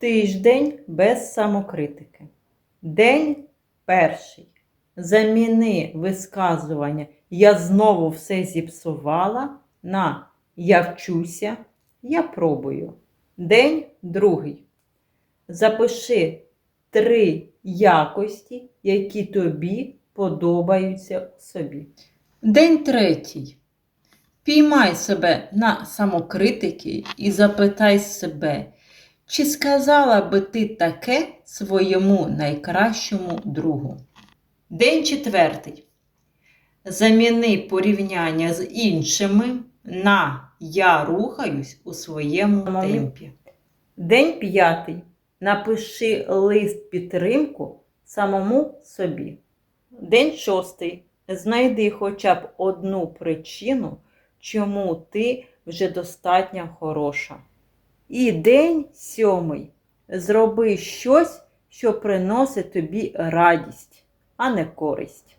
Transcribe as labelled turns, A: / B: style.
A: Тиждень без самокритики. День перший. Заміни висказування Я знову все зіпсувала на Я вчуся, я пробую. День другий. Запиши три якості, які тобі подобаються собі. День третій. Піймай себе на самокритики і запитай себе, чи сказала би ти таке своєму найкращому другу? День четвертий. Заміни порівняння з іншими на я рухаюсь у своєму темпі. День п'ятий. Напиши лист підтримку самому собі. День шостий. Знайди хоча б одну причину, чому ти вже достатньо хороша. І день сьомий. Зроби щось, що приносить тобі радість, а не користь.